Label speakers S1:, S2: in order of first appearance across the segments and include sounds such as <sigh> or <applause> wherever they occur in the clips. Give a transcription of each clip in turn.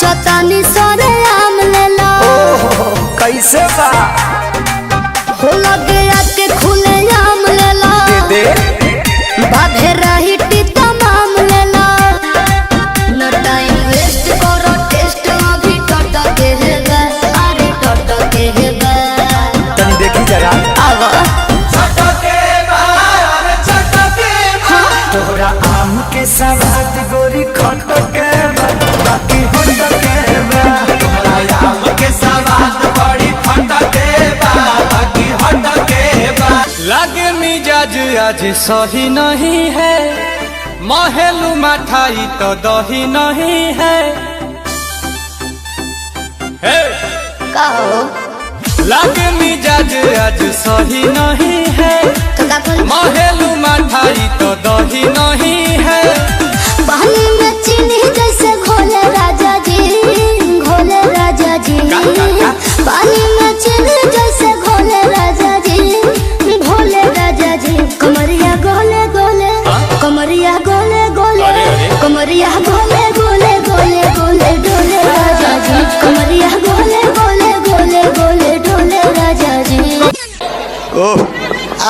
S1: नाचतानी सरे आम लेला
S2: ओ कैसे बा?
S1: हो लगे आके खुले आम लेला
S2: दे
S1: बाधे
S3: आज सही नहीं है। महलू मठाई तो दही नहीं है। हे! लागे मिजाज आज सही नहीं है।
S1: तो
S3: महलू मठाई तो दही नहीं
S4: ও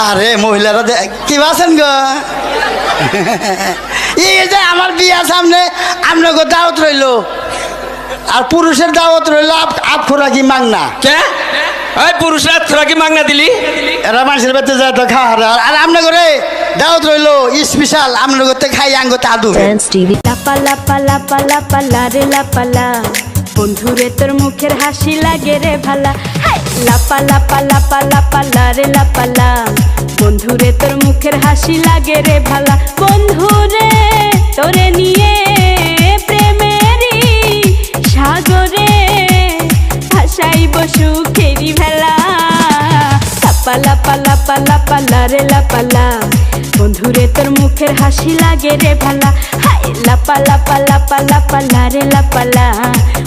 S4: আরে মহিলারা দে- কি আছেন গো? <laughs> এই যে আমার বিয়ার সামনে আপনাকে দাওয়াত রইল। আর পুরুষের দাওয়াত রইল আপ আপ খোরাকি মাংনা।
S3: কে? এই পুরুষরা তোরা কি মাগনা দিলি?
S4: এরা মানুষের বাড়িতে যায় তো খাওয়া আর আপনার করে দাওয়াত রইল স্পেশাল আপনার করতে খাই আঙ্গতে আদু।
S5: লাপা লাপা লাপা লাপা লারে লাপালা বন্ধুরে, তোর মুখের হাসি লাগে রে ভালা! লাপা লাপা লাপা লাপা লারে লাপালা বন্ধুরে, তোর মুখের হাসি লাগে রে ভালা। বন্ধুরে, তোরে নিয়ে প্রেমেরই লাপালা বন্ধুরে, তোর মুখের হাসি লাগে রে ভালা। হাই লাপা লাপা লাপা লাপা লাপালা বন্ধুরে তোর মুখের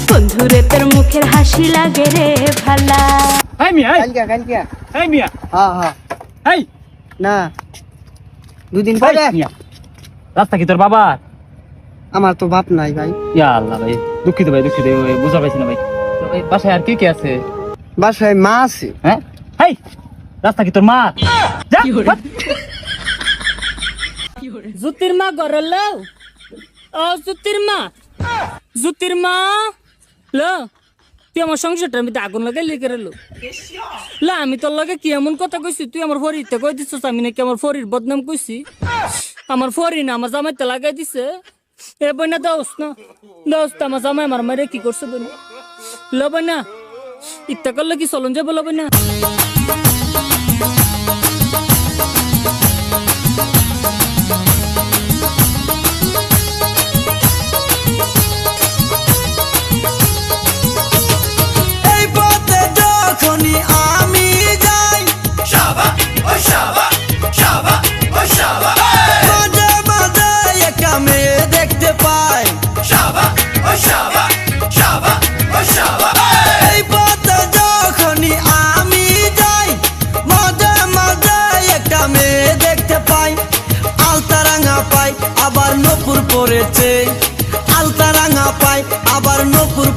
S5: হাসি লাগে রে ভালা।
S6: এই মিয়া এই, এই মিয়া।
S7: হ্যাঁ হ্যাঁ।
S6: এই।
S7: না। দুদিন পরে।
S6: রাস্তা কি তোর বাবা
S7: আমার তো বাপ নাই ভাই।
S6: ইয়া আল্লাহ ভাই দুঃখিত ভাই দুঃখিত ভাই বুঝা পাইছি না ভাই। বাসায় আর কি কি আছে?
S7: বাসায় মা আছে।
S6: হ্যাঁ? এই রাস্তা কি তোর মা? যা।
S5: জুতির মা গরল ও জুতির মা। জুতির মা ল তুই আমার সংসারটার মধ্যে আগুন লাগাই লিখে রেলো লা, আমি তোর লগে কি এমন কথা কইছি? তুই আমার ফরিতে কই দিছিস? আমি নাকি আমার ফরির বদনাম কইছি। আমার ফরি না, আমার জামাইতে লাগাই দিছে। এ বইনা দোস না দোস্ত, আমার জামাই আমার মারে কি করছে বইনা? ল বইনা ইত্যা করলে কি চলন যাব ল বইনা?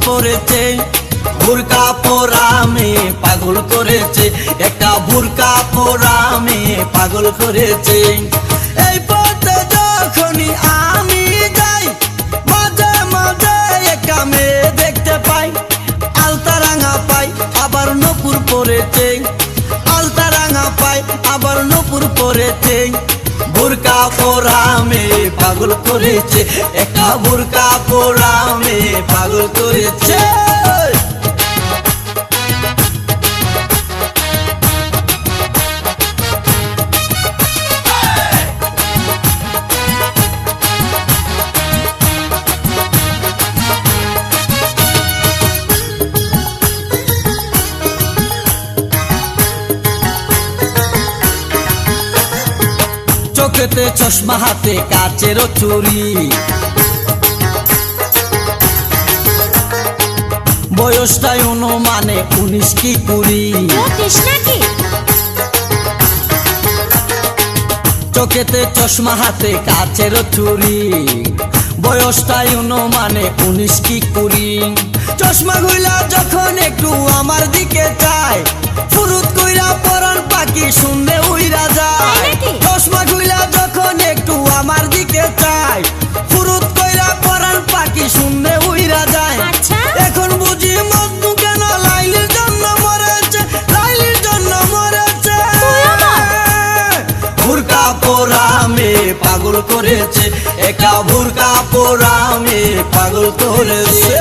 S3: পরেছে ভুরকা পোরামে পাগল করেছে। একটা ভুরকা পোরামে পাগল করেছে। এই পথে যখনই পাগল করেছে। একটা পোড়া মেয়ে পাগল করেছে। চোখেতে চশমা হাতে কাচেরও চুরি। বয়সটাই অনুমানে উনিশ কি কুড়ি। চোখেতে চশমা হাতে কাচেরও চুরি। বয়সটা মানে উনিশ কি কুড়ি। চশমা গুলা যখন একটু আমার দিকে চায় ফুরুত কইরা পরান পাখি শুনলে উইরা যায়। পাগল করেছে একা ভুরকা আমি পাগল করেছে।